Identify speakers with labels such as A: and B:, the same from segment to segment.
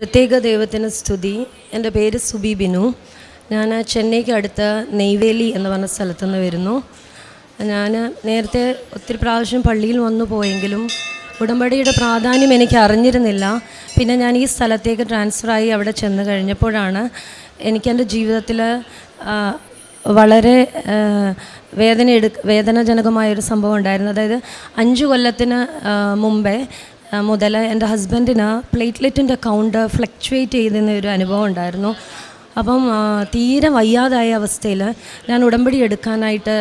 A: പ്രത്യേക ദൈവത്തിന് സ്തുതി. എന്റെ പേര് സുബി ബിനു. ഞാൻ ചെന്നൈക്ക് അടുത്ത നെയ്വേലി എന്ന് പറഞ്ഞ സ്ഥലത്തു നിന്ന് വരുന്നു. ഞാൻ നേരത്തെ ഒത്തിരി പ്രാവശ്യം പള്ളിയിൽ വന്നു പോയെങ്കിലും ഉടമ്പടിയുടെ പ്രാധാന്യം എനിക്ക് അറിഞ്ഞിരുന്നില്ല. പിന്നെ ഞാൻ ഈ സ്ഥലത്തേക്ക് ട്രാൻസ്ഫറായി അവിടെ ചെന്ന് കഴിഞ്ഞപ്പോഴാണ് എനിക്കെന്റെ ജീവിതത്തിൽ വളരെ വേദന എടു വേദനാജനകമായൊരു സംഭവം ഉണ്ടായിരുന്നു അതായത് അഞ്ച് കൊല്ലത്തിന് മുമ്പേ മുതൽ എന്റെ ഹസ്ബൻഡിന് പ്ലേറ്റ്ലെറ്റിന്റെ കൗണ്ട് ഫ്ലക്ച്വേറ്റ് ചെയ്യുന്ന ഒരു അനുഭവം ഉണ്ടായിരുന്നു. അപ്പം തീരെ വയ്യാതായ അവസ്ഥയിൽ ഞാൻ ഉടമ്പടി എടുക്കാനായിട്ട്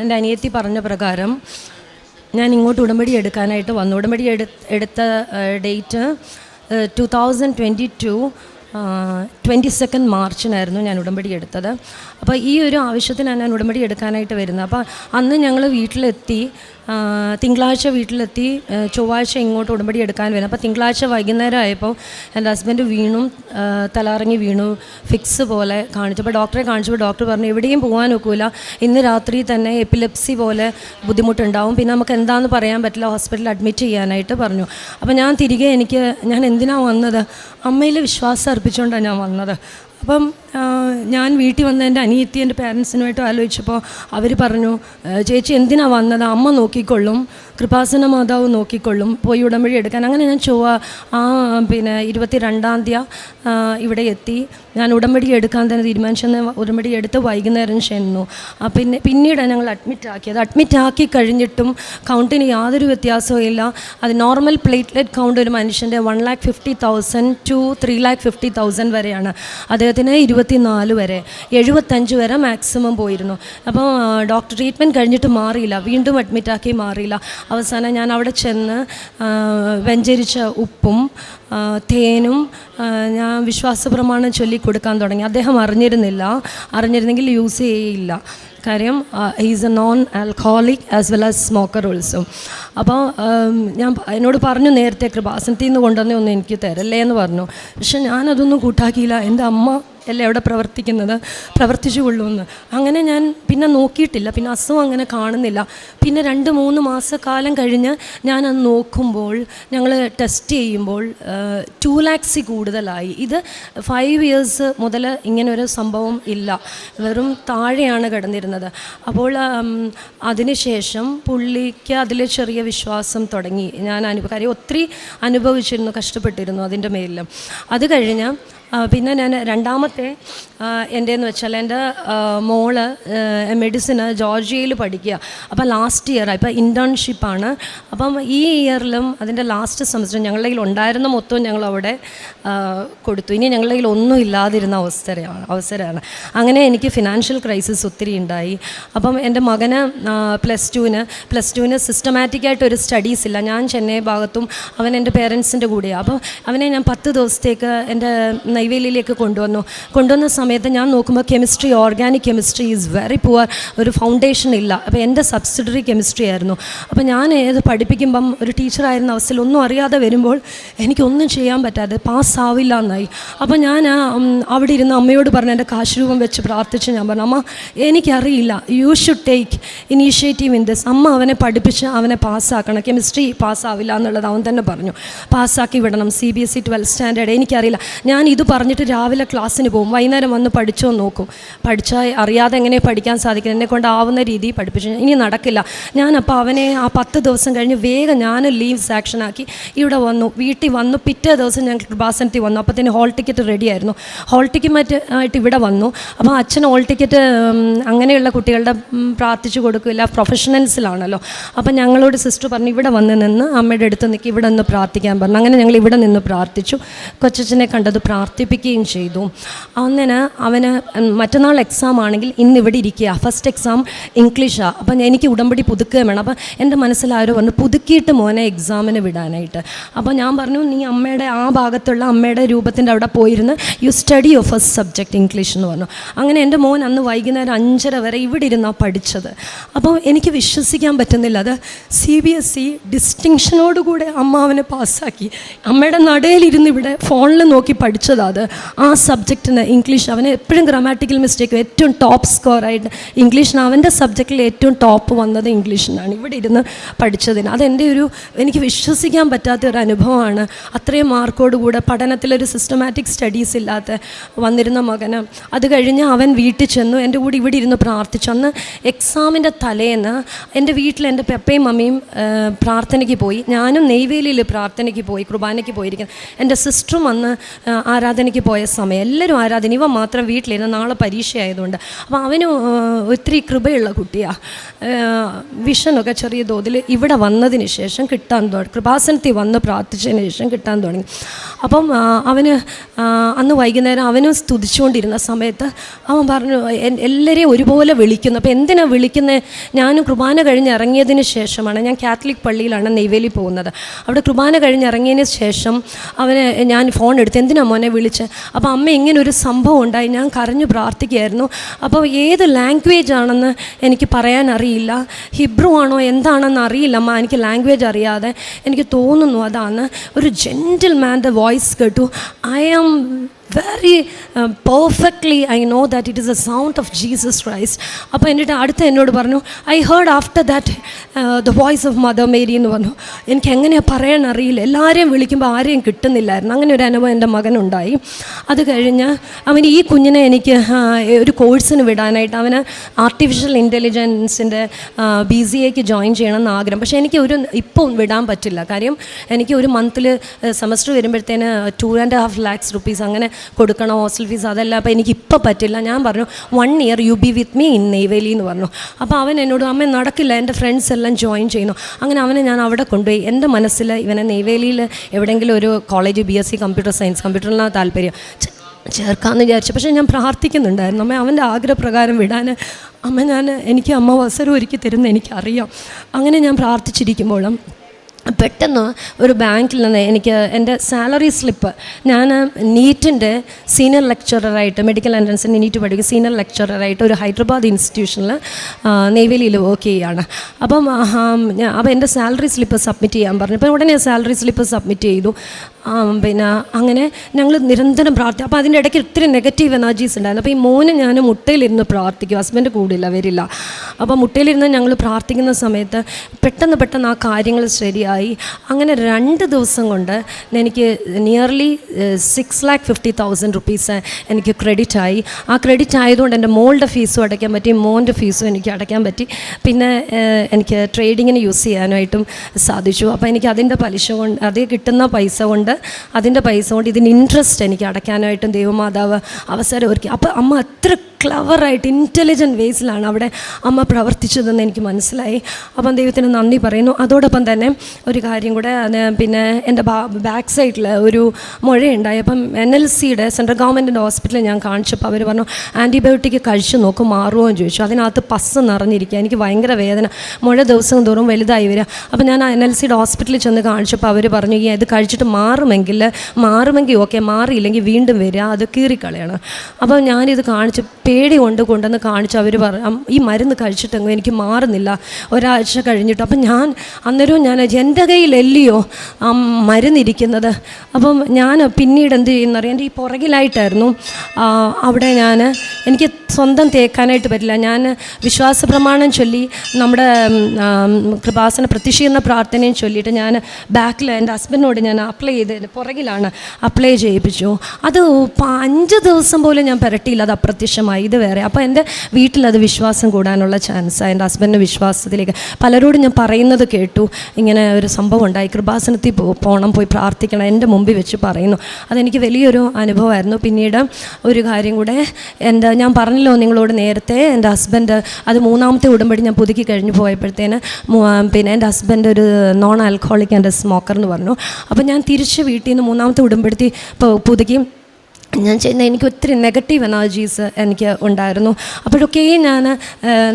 A: എന്റെ അനിയത്തി പറഞ്ഞ പ്രകാരം ഞാൻ ഇങ്ങോട്ട് ഉടമ്പടി എടുക്കാനായിട്ട് വന്നു. ഉടമ്പടി എടുത്ത date two thousand twenty two twenty second മാർച്ചിനായിരുന്നു ഞാൻ ഉടമ്പടി എടുത്തത്. അപ്പോൾ ഈ ഒരു ആവശ്യത്തിനാണ് ഞാൻ ഉടമ്പടി എടുക്കാനായിട്ട് വരുന്നത്. അപ്പോൾ അന്ന് ഞങ്ങൾ വീട്ടിലെത്തി തിങ്കളാഴ്ച വീട്ടിലെത്തി ചൊവ്വാഴ്ച ഇങ്ങോട്ട് ഉടമ്പടി എടുക്കാൻ വരും അപ്പോൾ തിങ്കളാഴ്ച വൈകുന്നേരം ആയപ്പോൾ എന്റെ ഹസ്ബൻഡ് വീണു തലറങ്ങി വീണു ഫിക്സ് പോലെ കാണിച്ചു. അപ്പോൾ ഡോക്ടറെ കാണിച്ചപ്പോൾ ഡോക്ടർ പറഞ്ഞു എവിടെയും പോകാൻ ഒക്കില്ല ഇന്ന് രാത്രി തന്നെ എപ്പിലെപ്സി പോലെ ബുദ്ധിമുട്ടുണ്ടാവും. പിന്നെ നമുക്ക് എന്താണെന്ന് പറയാൻ പറ്റില്ല. ഹോസ്പിറ്റലിൽ അഡ്മിറ്റ് ചെയ്യാനായിട്ട് പറഞ്ഞു. അപ്പോൾ ഞാൻ തിരികെ എനിക്ക് ഞാൻ എന്തിനാണ് വന്നത്? അമ്മയിൽ വിശ്വാസം അർപ്പിച്ചുകൊണ്ടാണ് ഞാൻ വന്നത്. അപ്പം ഞാൻ വീട്ടിൽ വന്ന എന്റെ അനിയത്തി എന്റെ പാരൻസിനുമായിട്ട് ആലോചിച്ചപ്പോൾ അവർ പറഞ്ഞു ചേച്ചി എന്തിനാണ് വന്നത്? അമ്മ നോക്കിക്കൊള്ളും കൃപാസന മാതാവ് നോക്കിക്കൊള്ളും പോയി ഉടമ്പടി എടുക്കാൻ. അങ്ങനെ ഞാൻ ചൊവ്വ ആ പിന്നെ ഇരുപത്തി രണ്ടാം തീയതി ഇവിടെ എത്തി. ഞാൻ ഉടമ്പടി എടുക്കാൻ തന്നെ തീരുമാനിച്ചെന്ന് ഉടമ്പടി എടുത്ത് വൈകുന്നേരം ചെന്നു. പിന്നെ പിന്നീടാണ് ഞങ്ങൾ അഡ്മിറ്റ് ആക്കിയത്. അഡ്മിറ്റ് ആക്കി കഴിഞ്ഞിട്ടും കൗണ്ടിന് യാതൊരു വ്യത്യാസവും ഇല്ല. അത് നോർമൽ പ്ലേറ്റ്ലെറ്റ് കൗണ്ട് ഒരു മനുഷ്യന്റെ one lakh fifty thousand to three lakh fifty thousand വരെയാണ്. അദ്ദേഹത്തിന് ഇരുപത്തിനാല് വരെ എഴുപത്തഞ്ച് വരെ മാക്സിമം പോയിരുന്നു. അപ്പോൾ ഡോക്ടർ ട്രീറ്റ്മെന്റ് കഴിഞ്ഞിട്ട് മാറിയില്ല. വീണ്ടും അഡ്മിറ്റാക്കി മാറിയില്ല. അവസാനം ഞാൻ അവിടെ ചെന്ന് വെഞ്ചരിച്ച ഉപ്പും ആ, തേനും വിശ്വാസ പ്രമാണം വിശ്വാസപ്രമാണം ചൊല്ലിക്കൊടുക്കാൻ തുടങ്ങി. അദ്ദേഹം അറിഞ്ഞിരുന്നില്ല. അറിഞ്ഞിരുന്നെങ്കിൽ യൂസ് ചെയ്യില്ല. കാര്യം is a non alcoholic as well as smoker also അപ്പോൾ ഞാൻ എന്നോട് പറഞ്ഞു നേരത്തെ കൃപാസനത്തിൽ നിന്ന് കൊണ്ടുവന്നേ ഒന്നും എനിക്ക് തരല്ലേ എന്ന് പറഞ്ഞു. പക്ഷെ ഞാനതൊന്നും കൂട്ടാക്കിയില്ല. എന്റെ അമ്മ അല്ലേ അവിടെ പ്രവർത്തിക്കുന്നത്? പ്രവർത്തിച്ചു കൊള്ളുമെന്ന്. അങ്ങനെ ഞാൻ പിന്നെ നോക്കിയിട്ടില്ല. പിന്നെ അസുഖം അങ്ങനെ കാണുന്നില്ല. പിന്നെ രണ്ട് മൂന്ന് മാസക്കാലം കഴിഞ്ഞ് ഞാനത് നോക്കുമ്പോൾ ഞങ്ങൾ ടെസ്റ്റ് ചെയ്യുമ്പോൾ ടു ലാക്സ് കൂടുതലായി. ഇത് ഫൈവ് ഇയേഴ്സ് മുതൽ ഇങ്ങനൊരു സംഭവം ഇല്ല. വെറും താഴെയാണ് കിടന്നിരുന്നത്. അപ്പോൾ അതിനുശേഷം പുള്ളിക്ക് അതിൽ ചെറിയ വിശ്വാസം തുടങ്ങി. ഞാൻ അനുഭവ കാര്യം ഒത്തിരി അനുഭവിച്ചിരുന്നു കഷ്ടപ്പെട്ടിരുന്നു അതിന്റെ മേലിൽ അത് കഴിഞ്ഞ് പിന്നെ ഞാൻ രണ്ടാമത്തെ എന്റെന്ന് വെച്ചാൽ എന്റെ മോൾ മെഡിസിന് ജോർജിയയിൽ പഠിക്കുക. അപ്പോൾ ലാസ്റ്റ് ഇയർ ഇപ്പോൾ ഇന്റേൺഷിപ്പാണ് അപ്പം ഈ ഇയറിലും അതിന്റെ ലാസ്റ്റ് സെമസ്റ്റർ ഞങ്ങളുടെ കയ്യിൽ ഉണ്ടായിരുന്ന മൊത്തവും ഞങ്ങൾ അവിടെ കൊടുത്തു. ഇനി ഞങ്ങളുടെ കയ്യിൽ ഒന്നും ഇല്ലാതിരുന്ന അവസരമാണ് അവസരമാണ്. അങ്ങനെ എനിക്ക് ഫിനാൻഷ്യൽ ക്രൈസിസ് ഒത്തിരി ഉണ്ടായി. അപ്പം എന്റെ മകന് പ്ലസ് ടുവിന് പ്ലസ് ടുവിന് സിസ്റ്റമാറ്റിക്കായിട്ട് ഒരു സ്റ്റഡീസ് ഇല്ല. ഞാൻ ചെന്നൈ ഭാഗത്തും അവൻ എന്റെ പേരൻസിന്റെ കൂടെയാണ് അപ്പം അവനെ ഞാൻ പത്ത് ദിവസത്തേക്ക് എന്റെ നെയ്വേലിയിലേക്ക് കൊണ്ടുവന്നു. കൊണ്ടുവന്ന സമയത്ത് ഞാൻ നോക്കുമ്പോൾ chemistry organic chemistry is very poor. ഒരു ഫൗണ്ടേഷൻ ഇല്ല. അപ്പോൾ എന്റെ സബ്സിഡറി കെമിസ്ട്രി ആയിരുന്നു. അപ്പോൾ ഞാൻ ഏത് പഠിപ്പിക്കുമ്പം ഒരു ടീച്ചറായിരുന്ന അവസ്ഥയിൽ ഒന്നും അറിയാതെ വരുമ്പോൾ എനിക്കൊന്നും ചെയ്യാൻ പറ്റാതെ പാസ്സാവില്ല എന്നായി അപ്പോൾ ഞാൻ അവിടെ ഇരുന്ന് അമ്മയോട് പറഞ്ഞ് എന്റെ കാശ് രൂപം വെച്ച് പ്രാർത്ഥിച്ച് ഞാൻ പറഞ്ഞു അമ്മ എനിക്കറിയില്ല. You should take initiative in this അമ്മ അവനെ പഠിപ്പിച്ച് അവനെ പാസ്സാക്കണം. കെമിസ്ട്രി പാസ്സാവില്ല എന്നുള്ളത് അവൻ തന്നെ പറഞ്ഞു. പാസ്സാക്കി വിടണം. C B S E twelfth standard എനിക്കറിയില്ല. ഞാൻ ഇത് പറഞ്ഞിട്ട് രാവിലെ ക്ലാസ്സിന് പോകും. വൈകുന്നേരം വന്ന് പഠിച്ചോ നോക്കും. പഠിച്ചാൽ അറിയാതെ എങ്ങനെ പഠിക്കാൻ സാധിക്കും? എന്നെ കൊണ്ടാവുന്ന രീതിയിൽ പഠിപ്പിച്ചു. ഇനി നടക്കില്ല. ഞാനപ്പോൾ അവനെ ആ പത്ത് ദിവസം കഴിഞ്ഞ് വേഗം ഞാൻ ലീവ്സ് ആക്ഷനാക്കി ഇവിടെ വന്നു. വീട്ടിൽ വന്നു. പിറ്റേ ദിവസം ഞാൻ കൃപാസനത്തിൽ വന്നു. അപ്പോൾ തന്നെ ഹോൾ ടിക്കറ്റ് റെഡി ആയിരുന്നു ഹോൾ ടിക്കറ്റ് ആയിട്ട് ഇവിടെ വന്നു. അപ്പോൾ അച്ഛൻ ഹോൾ ടിക്കറ്റ് അങ്ങനെയുള്ള കുട്ടികളുടെ പ്രാർത്ഥിച്ചു കൊടുക്കില്ല. പ്രൊഫഷണൽസിലാണല്ലോ അപ്പോൾ ഞങ്ങളോട് സിസ്റ്റർ പറഞ്ഞു ഇവിടെ വന്ന് നിന്ന് അമ്മയുടെ അടുത്ത് നിൽക്കി ഇവിടെ നിന്ന് പ്രാർത്ഥിക്കാൻ പറഞ്ഞു. അങ്ങനെ ഞങ്ങൾ ഇവിടെ നിന്ന് പ്രാർത്ഥിച്ചു. കൊച്ചച്ഛനെ കണ്ടത് പ്രാർത്ഥിപ്പിക്കുകയും ചെയ്തു. അങ്ങനെ അവന് മറ്റന്നാൾ എക്സാം ആണെങ്കിൽ ഇന്ന് ഇവിടെ ഇരിക്കുക ഫസ്റ്റ് എക്സാം ഇംഗ്ലീഷാണ് അപ്പം എനിക്ക് ഉടമ്പടി പുതുക്കുകയും വേണം. അപ്പം എന്റെ മനസ്സിൽ ആരോ പറഞ്ഞു പുതുക്കിയിട്ട് മോനെ എക്സാമിന് വിടാനായിട്ട്. അപ്പോൾ ഞാൻ പറഞ്ഞു നീ അമ്മയുടെ ആ ഭാഗത്തുള്ള അമ്മയുടെ രൂപത്തിന്റെ അവിടെ പോയിരുന്ന് you study your first subject English എന്ന് പറഞ്ഞു. അങ്ങനെ എന്റെ മോൻ അന്ന് വൈകുന്നേരം അഞ്ചര വരെ ഇവിടെ ഇരുന്നാണ് പഠിച്ചത്. അപ്പോൾ എനിക്ക് വിശ്വസിക്കാൻ പറ്റുന്നില്ല. അത് സി ബി എസ് ഇ ഡിസ്റ്റിങ്ഷനോടുകൂടെ അമ്മ അവനെ പാസ്സാക്കി അമ്മയുടെ നടയിലിരുന്ന് ഇവിടെ ഫോണിൽ നോക്കി പഠിച്ചതാണ് അത് ആ സബ്ജക്റ്റിന് ഇംഗ്ലീഷ് അവന് എപ്പോഴും ഗ്രാമാറ്റിക്കൽ മിസ്റ്റേക്ക് ഏറ്റവും ടോപ്പ് സ്കോറായിട്ട് ഇംഗ്ലീഷിന് അവന്റെ സബ്ജക്റ്റിൽ ഏറ്റവും ടോപ്പ് വന്നത് ഇംഗ്ലീഷിനാണ് ഇവിടെ ഇരുന്ന് പഠിച്ചതിന്. അതെന്റെ ഒരു എനിക്ക് വിശ്വസിക്കാൻ പറ്റാത്ത ഒരു അനുഭവമാണ്. അത്രയും മാർക്കോടുകൂടെ പഠനത്തിലൊരു സിസ്റ്റമാറ്റിക് സ്റ്റഡീസ് ഇല്ലാത്ത വന്നിരുന്ന മകന്. അത് കഴിഞ്ഞ് അവൻ വീട്ടിൽ ചെന്നു. എന്റെ കൂടെ ഇവിടെ ഇരുന്ന് പ്രാർത്ഥിച്ചു. അന്ന് എക്സാമിന്റെ തലേന്ന് എന്റെ വീട്ടിൽ എന്റെ പെപ്പയും മമ്മിയും പ്രാർത്ഥനയ്ക്ക് പോയി. ഞാനും നെയ്വേലിയിൽ പ്രാർത്ഥനയ്ക്ക് പോയി കുർബാനയ്ക്ക് പോയിരിക്കുന്നു. എന്റെ സിസ്റ്ററും വന്ന് ആ, ആരാധനയ്ക്ക് പോയ സമയം. എല്ലാവരും ആരാധന ഇവ മാത്രം വീട്ടിലിരുന്ന് നാളെ പരീക്ഷ ആയതുകൊണ്ട് അപ്പോൾ അവന് ഒത്തിരി കൃപയുള്ള കുട്ടിയാണ് വിഷനൊക്കെ ചെറിയ തോതിൽ ഇവിടെ വന്നതിന് ശേഷം കിട്ടാൻ തുടങ്ങി. കൃപാസനത്തിൽ വന്ന് പ്രാർത്ഥിച്ചതിന് ശേഷം കിട്ടാൻ തുടങ്ങി. അപ്പം അവന് അന്ന് വൈകുന്നേരം അവനും സ്തുതിച്ചുകൊണ്ടിരുന്ന സമയത്ത് അവൻ പറഞ്ഞു "എൻ- എല്ലാവരെയും ഒരുപോലെ വിളിക്കുന്നു. അപ്പോൾ എന്തിനാണ് വിളിക്കുന്നത് ഞാനും കുർബാന കഴിഞ്ഞ് ഇറങ്ങിയതിന് ശേഷമാണ് ഞാൻ കാത്തലിക് പള്ളിയിലാണ് നെയ്വേലി പോകുന്നത്. അവിടെ കുർബാന കഴിഞ്ഞ് ഇറങ്ങിയതിന് ശേഷം അവനെ ഞാൻ ഫോൺ എടുത്ത് എന്തിനാ മോനെ വിളിച്ച് അപ്പോൾ അമ്മ ഇങ്ങനെ ഒരു സംഭവം ഉണ്ടായി ഞാൻ കരഞ്ഞു പ്രാർത്ഥിക്കുകയായിരുന്നു. അപ്പോൾ ഏത് ലാംഗ്വേജ് ആണെന്ന് എനിക്ക് പറയാൻ അറിയില്ല. ഹിബ്രു ആണോ എന്താണെന്ന് അറിയില്ല അമ്മ. എനിക്ക് ലാംഗ്വേജ് അറിയാതെ എനിക്ക് തോന്നുന്നു അതാണ്. ഒരു ജെന്റിൽ മാന്റെ വോയിസ് കേട്ടു. I am very perfectly I know that it is a sound of Jesus Christ അപ്പോൾ എന്നിട്ട് അടുത്ത എന്നോട് പറഞ്ഞു I heard after that the voice of Mother Mary എന്ന് പറഞ്ഞു. എനിക്ക് എങ്ങനെയാണ് പറയാൻ അറിയില്ല. എല്ലാവരെയും വിളിക്കുമ്പോൾ ആരെയും കിട്ടുന്നില്ലായിരുന്നു. അങ്ങനെ ഒരു അനുഭവം എന്റെ മകനുണ്ടായി. അത് കഴിഞ്ഞ് അവൻ ഈ കുഞ്ഞിനെ എനിക്ക് ഒരു കോഴ്സിന് വിടാനായിട്ട് അവന് ആർട്ടിഫിഷ്യൽ ഇന്റലിജൻസിന്റെ ബി സി എക്ക് ജോയിൻ ചെയ്യണമെന്ന് ആഗ്രഹം. പക്ഷേ എനിക്ക് ഒരു ഇപ്പം വിടാൻ പറ്റില്ല. കാര്യം എനിക്ക് ഒരു മന്തിൽ സെമസ്റ്റർ വരുമ്പോഴത്തേന് two and half lakhs rupees അങ്ങനെ കൊടുക്കണം ഹോസ്റ്റൽ ഫീസ് അതെല്ലാം. അപ്പോൾ എനിക്ക് ഇപ്പം പറ്റില്ല. ഞാൻ പറഞ്ഞു one year you be with me in Neyveli എന്ന് പറഞ്ഞു. അപ്പോൾ അവൻ എന്നോട് അമ്മ നടക്കില്ല. എന്റെ ഫ്രണ്ട്സ് എല്ലാം ജോയിൻ ചെയ്യുന്നു. അങ്ങനെ അവനെ ഞാൻ അവിടെ കൊണ്ടുപോയി. എന്റെ മനസ്സിൽ ഇവനെ നെയ്വേലിയിൽ എവിടെയെങ്കിലും ഒരു college B S C computer science കമ്പ്യൂട്ടറിനാണ് താല്പര്യം. ചേർക്കാമെന്ന് വിചാരിച്ചു. പക്ഷേ ഞാൻ പ്രാർത്ഥിക്കുന്നുണ്ടായിരുന്നു. അമ്മ അവന്റെ ആഗ്രഹപ്രകാരം വിടാൻ അമ്മ ഞാൻ എനിക്ക് അമ്മ അവസരം ഒരുക്കി തരുന്ന എനിക്കറിയാം. അങ്ങനെ ഞാൻ പ്രാർത്ഥിച്ചിരിക്കുമ്പോഴും പെട്ടെന്ന് ഒരു ബാങ്കിൽ നിന്ന് എനിക്ക് എന്റെ സാലറി സ്ലിപ്പ് ഞാൻ നീറ്റിന്റെ സീനിയർ ലെക്ചററായിട്ട് മെഡിക്കൽ എൻട്രൻസിന് നീറ്റ് പഠിക്കും സീനിയർ ലെക്ചററായിട്ട് ഒരു ഹൈദരാബാദ് ഇൻസ്റ്റിറ്റ്യൂഷനിൽ നെയ്വേലിയിൽ വർക്ക് ചെയ്യുകയാണ്. അപ്പം അപ്പം എന്റെ സാലറി സ്ലിപ്പ് സബ്മിറ്റ് ചെയ്യാൻ പറഞ്ഞു. അപ്പോൾ ഉടനെ സാലറി സ്ലിപ്പ് സബ്മിറ്റ് ചെയ്തു. പിന്നെ അങ്ങനെ ഞങ്ങൾ നിരന്തരം പ്രാർത്ഥിക്കും അപ്പോൾ അതിന്റെ ഇടയ്ക്ക് ഒത്തിരി നെഗറ്റീവ് എനർജീസ് ഉണ്ടായിരുന്നു. അപ്പോൾ ഈ മോന് ഞാൻ മുട്ടയിലിരുന്ന് പ്രാർത്ഥിക്കും. ഹസ്ബൻഡ് കൂടില്ല വരില്ല. അപ്പോൾ മുട്ടയിലിരുന്ന് ഞങ്ങൾ പ്രാർത്ഥിക്കുന്ന സമയത്ത് പെട്ടെന്ന് പെട്ടെന്ന് ആ കാര്യങ്ങൾ ശരിയായി. അങ്ങനെ രണ്ട് ദിവസം കൊണ്ട് എനിക്ക് nearly six lakh fifty thousand rupees എനിക്ക് ക്രെഡിറ്റ് ആയി. ആ ക്രെഡിറ്റ് ആയതുകൊണ്ട് എന്റെ മോളുടെ ഫീസും അടയ്ക്കാൻ പറ്റി മോന്റെ ഫീസും എനിക്ക് അടയ്ക്കാൻ പറ്റി. പിന്നെ എനിക്ക് ട്രേഡിങ്ങിന് യൂസ് ചെയ്യാനായിട്ടും സാധിച്ചു. അപ്പോൾ എനിക്ക് അതിന്റെ പലിശ കൊണ്ട് അത് കിട്ടുന്ന പൈസ കൊണ്ട് അതിന്റെ പൈസ കൊണ്ട് ഇതിന് ഇൻട്രസ്റ്റ് എനിക്ക് അടയ്ക്കാനായിട്ടും ദൈവമാതാവ് അവസരം ഒരുക്കി. അപ്പോൾ അമ്മ അത്ര ക്ലവറായിട്ട് ഇന്റലിജന്റ് വേസിലാണ് അവിടെ അമ്മ പ്രവർത്തിച്ചതെന്ന് എനിക്ക് മനസ്സിലായി. അപ്പം ദൈവത്തിന് നന്ദി പറയുന്നു. അതോടൊപ്പം തന്നെ ഒരു കാര്യം കൂടെ പിന്നെ എന്റെ ബാക്ക് സൈഡിൽ ഒരു മുഴയുണ്ടായി. അപ്പം എൻ എൽ സിയുടെ സെൻട്രൽ ഗവൺമെന്റിന്റെ ഹോസ്പിറ്റലിൽ ഞാൻ കാണിച്ചപ്പോൾ അവർ പറഞ്ഞു ആന്റിബയോട്ടിക് കഴിച്ചു നോക്കും മാറുമോ എന്ന് ചോദിച്ചു. അതിനകത്ത് പസ് നിറഞ്ഞിരിക്കുക. എനിക്ക് ഭയങ്കര വേദന. മുഴ ദിവസം തോറും വലുതായി വരിക. അപ്പോൾ ഞാൻ എൻ എൽ സിയുടെ ഹോസ്പിറ്റലിൽ ചെന്ന് കാണിച്ചപ്പോൾ അവർ പറഞ്ഞു ഈ ഇത് കഴിച്ചിട്ട് മാറുമെങ്കിൽ മാറുമെങ്കിൽ ഓക്കെ മാറിയില്ലെങ്കിൽ വീണ്ടും വരിക. അത് കീറിക്കളയണം. അപ്പോൾ ഞാനിത് കാണിച്ച് പേടി കൊണ്ട് കൊണ്ടുവന്ന് കാണിച്ചു. അവർ പറ ഈ മരുന്ന് കഴിച്ചിട്ടെങ്ങും എനിക്ക് മാറുന്നില്ല. ഒരാഴ്ച കഴിഞ്ഞിട്ട്. അപ്പം ഞാൻ അന്നേരവും ഞാൻ എന്റെ കയ്യിലല്ലയോ ആ മരുന്നിരിക്കുന്നത്? അപ്പം ഞാൻ പിന്നീട് എന്ത് ചെയ്യുന്നറിയാം എന്റെ ഈ പുറകിലായിട്ടായിരുന്നു അവിടെ ഞാൻ എനിക്ക് സ്വന്തം തേക്കാനായിട്ട് പറ്റില്ല. ഞാൻ വിശ്വാസ പ്രമാണം ചൊല്ലി നമ്മുടെ കൃപാസന പ്രതിഷീർണ പ്രാർത്ഥനയും ചൊല്ലിയിട്ട് ഞാൻ ബാക്കിൽ എന്റെ ഹസ്ബൻഡിനോട് ഞാൻ അപ്ലൈ ചെയ്ത് പുറകിലാണ് അപ്ലൈ ചെയ്യിപ്പിച്ചു. അത് അഞ്ച് ദിവസം പോലും ഞാൻ പുരട്ടിയില്ല അത് അപ്രത്യക്ഷമായി. ഇത് വേറെ. അപ്പോൾ എന്റെ വീട്ടിലത് വിശ്വാസം കൂടാനുള്ള ചാൻസാണ് എന്റെ ഹസ്ബൻഡിന്റെ വിശ്വാസത്തിലേക്ക്. പലരോടും ഞാൻ പറയുന്നത് കേട്ടു. ഇങ്ങനെ ഒരു സംഭവം ഉണ്ടായി. കൃപാസനത്തിൽ പോകണം പോയി പ്രാർത്ഥിക്കണം എന്റെ മുമ്പിൽ വെച്ച് പറയുന്നു. അതെനിക്ക് വലിയൊരു അനുഭവമായിരുന്നു. പിന്നീട് ഒരു കാര്യം കൂടെ എന്റെ ഞാൻ പറഞ്ഞല്ലോ നിങ്ങളോട് നേരത്തെ എന്റെ ഹസ്ബൻഡ് അത് മൂന്നാമത്തെ ഉടമ്പടി ഞാൻ പുതുക്കി കഴിഞ്ഞ് പോയപ്പോഴത്തേന് പിന്നെ എന്റെ ഹസ്ബൻഡ് ഒരു നോൺ ആൽക്കഹോളിക് ആൻഡ് സ്മോക്കർ എന്ന് പറഞ്ഞു. അപ്പോൾ ഞാൻ തിരിച്ച് വീട്ടിൽ നിന്ന് മൂന്നാമത്തെ ഉടമ്പടി പുതുക്കി ഞാൻ ചെയ്യുന്ന എനിക്ക് ഒത്തിരി നെഗറ്റീവ് എനർജീസ് എനിക്ക് ഉണ്ടായിരുന്നു. അപ്പോഴൊക്കെയും ഞാൻ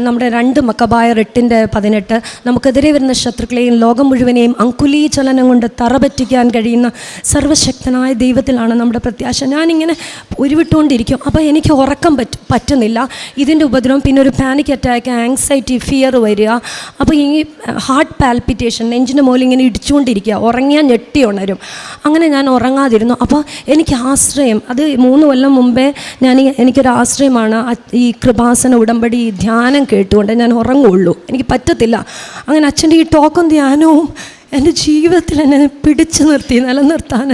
A: നമ്മുടെ രണ്ട് മക്കബായ എട്ടിന്റെ പതിനെട്ട് നമുക്കെതിരെ വരുന്ന ശത്രുക്കളെയും ലോകം മുഴുവനെയും അങ്കുലീ ചലനം കൊണ്ട് തറപറ്റിക്കാൻ കഴിയുന്ന സർവശക്തനായ ദൈവത്തിലാണ് നമ്മുടെ പ്രത്യാശ. ഞാനിങ്ങനെ ഉരുവിട്ടുകൊണ്ടിരിക്കും. അപ്പോൾ എനിക്ക് ഉറക്കം പറ്റ പറ്റുന്നില്ല. ഇതിന്റെ ഉപദ്രവം പിന്നെ ഒരു പാനിക് അറ്റാക്ക് ആങ്സൈറ്റി ഫിയർ വരിക. അപ്പോൾ ഈ ഹാർട്ട് പാൽപിറ്റേഷൻ നെഞ്ചിന്റെ മുകളിൽ ഇങ്ങനെ ഇടിച്ചുകൊണ്ടിരിക്കുക. ഉറങ്ങിയാൽ ഞെട്ടി ഉണരും. അങ്ങനെ ഞാൻ ഉറങ്ങാതിരുന്നു. അപ്പോൾ എനിക്ക് ആശ്രയം അത് മൂന്ന് കൊല്ലം മുമ്പേ ഞാൻ എനിക്കൊരു ആശ്രയമാണ്. ഈ കൃപാസന ഉടമ്പടി ധ്യാനം കേട്ടുകൊണ്ട് ഞാൻ ഉറങ്ങുള്ളൂ. എനിക്ക് പറ്റത്തില്ല. അങ്ങനെ അച്ഛന്റെ ഈ ടോക്കും ധ്യാനവും എന്റെ ജീവിതത്തിൽ എന്നെ പിടിച്ചു നിർത്തി നിലനിർത്താൻ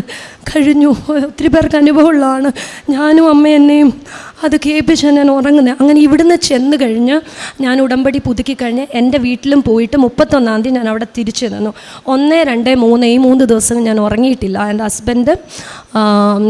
A: കഴിഞ്ഞു. ഒത്തിരി പേർക്ക് അനുഭവമുള്ളതാണ്. ഞാനും അമ്മ എന്നെയും അത് കേൾപ്പിച്ച് ഞാൻ ഉറങ്ങുന്നത്. അങ്ങനെ ഇവിടുന്ന് ചെന്ന് കഴിഞ്ഞ് ഞാൻ ഉടമ്പടി പുതുക്കി കഴിഞ്ഞ് എന്റെ വീട്ടിലും പോയിട്ട് മുപ്പത്തൊന്നാം തീയതി ഞാൻ അവിടെ തിരിച്ചു നിന്നു. ഒന്ന് രണ്ട് മൂന്ന് ഈ മൂന്ന് ദിവസം ഞാൻ ഉറങ്ങിയിട്ടില്ല. എന്റെ ഹസ്ബൻഡ്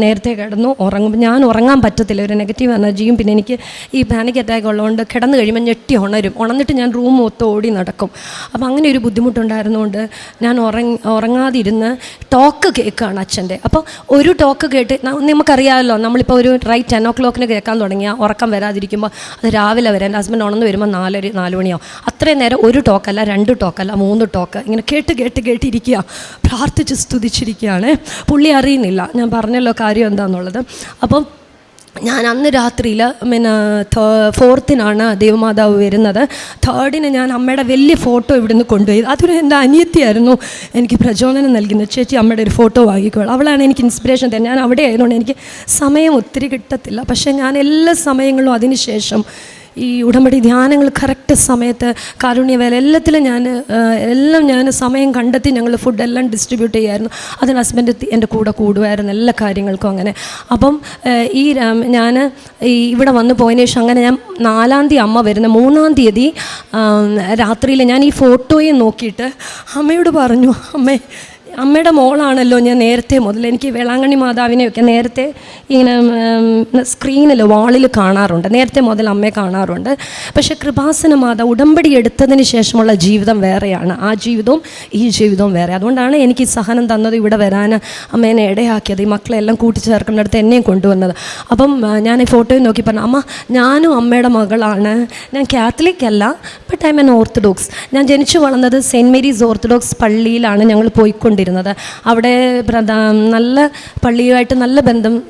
A: നേരത്തെ കിടന്നു. ഉറങ്ങുമ്പോൾ ഞാൻ ഉറങ്ങാൻ പറ്റത്തില്ല. ഒരു നെഗറ്റീവ് എനർജിയും പിന്നെ എനിക്ക് ഈ പാനിക് അറ്റാക്ക് ഉള്ളതുകൊണ്ട് കിടന്ന് കഴിയുമ്പോൾ ഞെട്ടി ഉണരും. ഉണന്നിട്ട് ഞാൻ റൂം മൊത്തം ഓടി നടക്കും. അപ്പോൾ അങ്ങനെ ഒരു ബുദ്ധിമുട്ടുണ്ടായിരുന്നുകൊണ്ട് ഞാൻ ഉറങ്ങ ഉറങ്ങാതിരുന്ന് ടോക്ക് കേൾക്കുകയാണ് അച്ഛന്റെ. അപ്പോൾ ഒരു ടോക്ക് കേട്ട് നമുക്കറിയാമല്ലോ നമ്മളിപ്പോൾ ഒരു റൈറ്റ് ടെൻ ഒ ക്ലോക്കിന് കേൾക്കാൻ തുടങ്ങിയാൽ ഉറക്കം വരാതിരിക്കുമ്പോൾ അത് രാവിലെ വരെ എന്റെ ഹസ്ബൻഡ് ഉണർന്ന് വരുമ്പോൾ നാലര നാല് മണിയാവും. അത്രയും നേരം ഒരു ടോക്കല്ല രണ്ട് ടോക്കല്ല മൂന്ന് ടോക്ക് ഇങ്ങനെ കേട്ട് കേട്ട് കേട്ടിരിക്കുക പ്രാർത്ഥിച്ച് സ്തുതിച്ചിരിക്കുകയാണ്. പുള്ളി അറിയുന്നില്ല. ഞാൻ പറഞ്ഞല്ലോ കാര്യം എന്താണെന്നുള്ളത് അപ്പം ഞാൻ അന്ന് രാത്രിയിൽ പിന്നെ ഫോർത്തിനാണ് ദേവമാതാവ് വരുന്നത്. തേർഡിന് ഞാൻ അമ്മയുടെ വലിയ ഫോട്ടോ ഇവിടുന്ന് കൊണ്ടുപോയി. അതൊരു എന്റെ അനിയത്തിയായിരുന്നു എനിക്ക് പ്രചോദനം നൽകുന്നത് ചേച്ചി അമ്മയുടെ ഒരു ഫോട്ടോ വാങ്ങിക്കോളൂ അവളാണ് എനിക്ക് ഇൻസ്പിറേഷൻ തരുന്നത്. ഞാൻ അവിടെ ആയതുകൊണ്ട് എനിക്ക് സമയം ഒത്തിരി കിട്ടത്തില്ല. പക്ഷേ ഞാൻ എല്ലാ സമയങ്ങളിലും അതിന് ശേഷം ഈ ഉടമ്പടി ധ്യാനങ്ങൾ കറക്റ്റ് സമയത്ത് കാരുണ്യവേല എല്ലാത്തിലും ഞാൻ എല്ലാം ഞാൻ സമയം കണ്ടെത്തി ഞങ്ങൾ ഫുഡെല്ലാം ഡിസ്ട്രിബ്യൂട്ട് ചെയ്യായിരുന്നു. അതിന് ഹസ്ബൻഡ് എന്റെ കൂടെ കൂടുമായിരുന്നു എല്ലാ കാര്യങ്ങൾക്കും അങ്ങനെ. അപ്പം ഈ ഞാൻ ഈ ഇവിടെ വന്ന് പോയതിന് ശേഷം അങ്ങനെ ഞാൻ നാലാം തീയതി അമ്മ വരുന്ന മൂന്നാം തീയതി രാത്രിയിൽ ഞാൻ ഈ ഫോട്ടോയും നോക്കിയിട്ട് അമ്മയോട് പറഞ്ഞു അമ്മേ അമ്മയുടെ മോളാണല്ലോ ഞാൻ നേരത്തെ മുതൽ എനിക്ക് വേളാങ്കണ്ണി മാതാവിനെയൊക്കെ നേരത്തെ ഇങ്ങനെ സ്ക്രീനിൽ വാളിൽ കാണാറുണ്ട്. നേരത്തെ മുതൽ അമ്മയെ കാണാറുണ്ട്. പക്ഷേ കൃപാസന മാത ഉടമ്പടി എടുത്തതിന് ശേഷമുള്ള ജീവിതം വേറെയാണ്. ആ ജീവിതവും ഈ ജീവിതവും വേറെ. അതുകൊണ്ടാണ് എനിക്ക് സഹനം തന്നത് ഇവിടെ വരാൻ അമ്മേനെ ഇടയാക്കിയത് ഈ മക്കളെല്ലാം കൂട്ടിച്ചേർക്കുന്നിടത്ത് എന്നെയും കൊണ്ടുവന്നത്. അപ്പം ഞാൻ ഈ ഫോട്ടോയിൽ നോക്കി പറഞ്ഞു അമ്മ ഞാനും അമ്മയുടെ മകളാണ്. ഞാൻ കാത്തലിക് അല്ല ബട്ട് ഐ എൻ ഓർത്തഡോക്സ് ഞാൻ ജനിച്ചു വളർന്നത് സെന്റ് മേരീസ് ഓർത്തഡോക്സ് പള്ളിയിലാണ് ഞങ്ങൾ പോയിക്കൊണ്ടിരുന്നത്. അവിടെ പ്രധാ നല്ല പള്ളിയുമായിട്ട് നല്ല ബന്ധം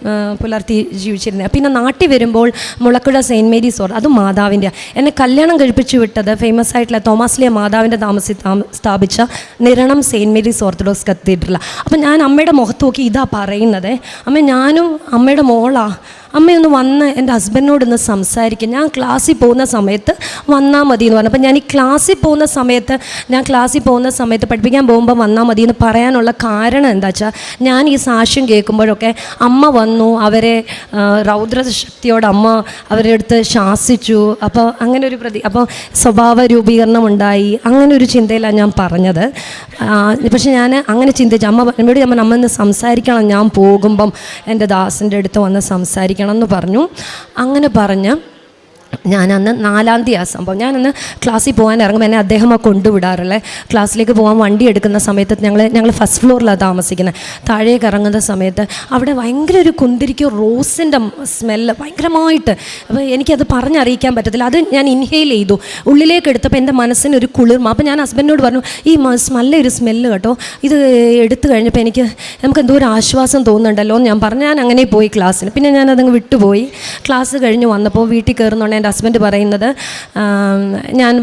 A: പുലർത്തി ജീവിച്ചിരുന്നത് പിന്നെ നാട്ടിൽ വരുമ്പോൾ മുളക്കുഴ സെയിന്റ് മേരീസ് ഓർ അത് മാതാവിന്റെ. എന്നെ കല്യാണം കഴിപ്പിച്ചു വിട്ടത് ഫേമസ് ആയിട്ടുള്ള തോമസ്ലിയ മാതാവിന്റെ താമസി താമ- സ്ഥാപിച്ച Niranam Saint Mary's Orthodox Cathedral. അപ്പം ഞാൻ അമ്മയുടെ മുഖത്ത് നോക്കി ഇതാ പറയുന്നത്. അമ്മ ഞാനും അമ്മയുടെ മോളാ. അമ്മയൊന്ന് വന്ന് എന്റെ ഹസ്ബൻഡിനോടൊന്ന് സംസാരിക്കും. ഞാൻ ക്ലാസ്സിൽ പോകുന്ന സമയത്ത് വന്നാൽ മതി എന്ന് പറഞ്ഞു. അപ്പം ഞാൻ ഈ ക്ലാസ്സിൽ പോകുന്ന സമയത്ത് ഞാൻ ക്ലാസ്സിൽ പോകുന്ന സമയത്ത് പഠിപ്പിക്കാൻ പോകുമ്പോൾ വന്നാൽ മതി എന്ന് പറയാനുള്ള കാരണം എന്താ വെച്ചാൽ ഞാൻ ഈ സാക്ഷ്യം കേൾക്കുമ്പോഴൊക്കെ അമ്മ വന്നു അവരെ രൗദ്രശക്തിയോട് അമ്മ അവരുടെ അടുത്ത് ശാസിച്ചു. അപ്പോൾ അങ്ങനെ ഒരു പ്രതി അപ്പോൾ സ്വഭാവ രൂപീകരണം ഉണ്ടായി. അങ്ങനെ ഒരു ചിന്തയിലാണ് ഞാൻ പറഞ്ഞത്. പക്ഷേ ഞാൻ അങ്ങനെ ചിന്തിച്ചു അമ്മ എന്നോട് ഞാൻ അമ്മ ഒന്ന് സംസാരിക്കണം. ഞാൻ പോകുമ്പം എന്റെ ദാസിന്റെ അടുത്ത് വന്ന് സംസാരിക്കണം. എന്ന് പറഞ്ഞു. അങ്ങനെ പറഞ്ഞ് ഞാനന്ന് നാലാം തീയതി ആ സംഭവം. ഞാനന്ന് ക്ലാസ്സിൽ പോകാൻ ഇറങ്ങുമ്പോൾ എന്നെ അദ്ദേഹം ആ കൊണ്ടുവിടാറുള്ളത് ക്ലാസ്സിലേക്ക് പോകാൻ വണ്ടി എടുക്കുന്ന സമയത്ത് ഞങ്ങൾ ഞങ്ങൾ ഫസ്റ്റ് ഫ്ലോറിലാണ് താമസിക്കുന്നത് താഴേക്ക് ഇറങ്ങുന്ന സമയത്ത് അവിടെ ഭയങ്കര ഒരു കുന്തിരിക്കോ റോസിന്റെ സ്മെല്ല് ഭയങ്കരമായിട്ട്. അപ്പോൾ എനിക്കത് പറഞ്ഞറിയിക്കാൻ പറ്റത്തില്ല. അത് ഞാൻ ഇൻഹെയിൽ ചെയ്തു. ഉള്ളിലേക്ക് എടുത്തപ്പോൾ എന്റെ മനസ്സിന് ഒരു കുളിർമ. അപ്പോൾ ഞാൻ ഹസ്ബൻഡിനോട് പറഞ്ഞു ഈ നല്ല ഒരു സ്മെല്ല് കേട്ടോ. ഇത് എടുത്തു കഴിഞ്ഞപ്പോൾ എനിക്ക് നമുക്ക് എന്തോ ഒരു ആശ്വാസം തോന്നുന്നുണ്ടല്ലോ എന്ന് ഞാൻ പറഞ്ഞു. ഞാൻ അങ്ങനെ പോയി ക്ലാസ്സിന് പിന്നെ ഞാൻ അതങ്ങ് വിട്ടുപോയി. ക്ലാസ് കഴിഞ്ഞ് വന്നപ്പോൾ വീട്ടിൽ കയറുന്നുണ്ട് എന്റെ ഹസ്ബൻഡ് പറയുന്നത് ഞാൻ